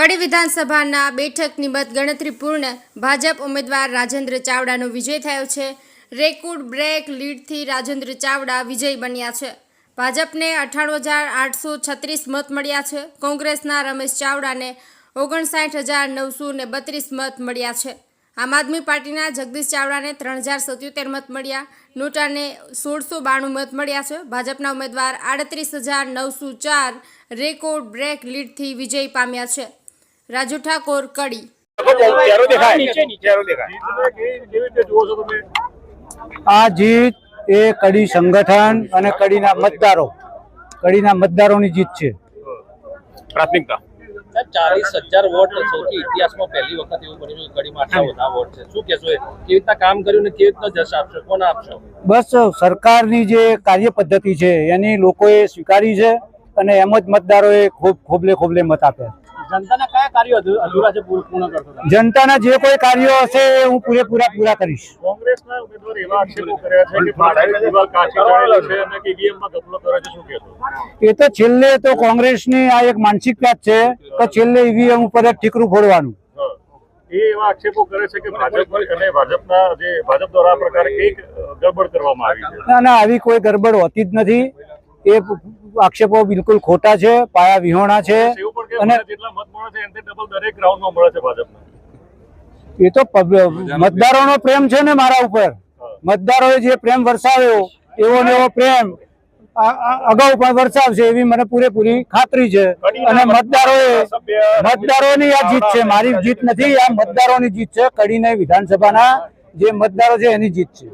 કડી વિધાનસભાના બેઠકની મતગણતરી પૂર્ણ, ભાજપ ઉમેદવાર રાજેન્દ્ર ચાવડાનો વિજય થયો છે. રેકોર્ડ બ્રેક લીડથી રાજેન્દ્ર ચાવડા વિજય બન્યા છે. ભાજપને અઠ્ઠાણું હજાર આઠસો છત્રીસ મત મળ્યા છે. કોંગ્રેસના રમેશ ચાવડાને ઓગણસાઠ હજાર નવસો ને બત્રીસ મત મળ્યા છે. આમ આદમી પાર્ટીના જગદીશ ચાવડાને ત્રણ હજાર સત્યોતેર મત મળ્યા. નોટાને સોળસો બાણું મત મળ્યા છે. ભાજપના ઉમેદવાર આડત્રીસ હજાર નવસો ચાર રેકોર્ડ બ્રેક લીડથી વિજય પામ્યા છે. રાજુ ઠાકોર કડી. આ જીત એ કડી સંગઠન અને કડીના મતદારો. કડીના મતદારોની જીત છે. પ્રાથમિકતા? ચાલીસ હજાર વોટ સૌથી ઇતિહાસમાં પહેલી વખત એવું બન્યું છે કડીમાં આટલા બધા વોટ છે. શું કહેશો કેવી રીતના કામ કર્યું ને કેવી રીતના જશ આપશો? કોને આપશો? બસ સરકારની જે કાર્ય પદ્ધતિ છે એની લોકોએ સ્વીકારી છે અને એમ જ મતદારોએ ખૂબ ખોબલે ખોબલે મત આપ્યા જનતાના કયા કાર્યો અધૂરા છે પૂર્ણ કરશો જનતાના જે કોઈ કાર્યો હશે એ હું પૂરેપૂરા પૂરા કરીશ. કોંગ્રેસના ઉમેદવાર એવા આક્ષેપો કર્યા છે કે ફાળાની દિવાલ કાચી ચાળેલી છે અને કે EVM માં ગફલો કરે છે શું કહેશો? એ તો છેલ્લે તો કોંગ્રેસની આ એક માનસિકતા છે તો છેલ્લે ઈવીએમ ઉપર જ ઠીકરું ફોડવાનું. એ એવા આક્ષેપો કરે છે કે ભાજપ અને ભાજપના જે ભાજપ દ્વારા આ પ્રકારે કંઈક ગડબડ કરવામાં આવી છે. ના ના આવી કોઈ ગરબડ હોતી જ નથી. એ આક્ષેપો બિલકુલ ખોટા છે પાયા વિહોણા છે. અને જેટલા મત મળે છે એનાથી ડબલ દરેક રાઉન્ડમાં મળે છે ભાજપને. એ તો મતદારોનો પ્રેમ છે ને મારા ઉપર. મતદારોએ જે પ્રેમ વરસાવ્યો એવો ને એવો પ્રેમ અગાઉ પણ વરસાવશે એવી મને પૂરેપૂરી ખાતરી છે. અને મતદારોએ મતદારોની આ જીત છે મારી જીત નથી આ મતદારોની જીત છે કડીને વિધાનસભાના જે મતદારો છે એની જીત છે.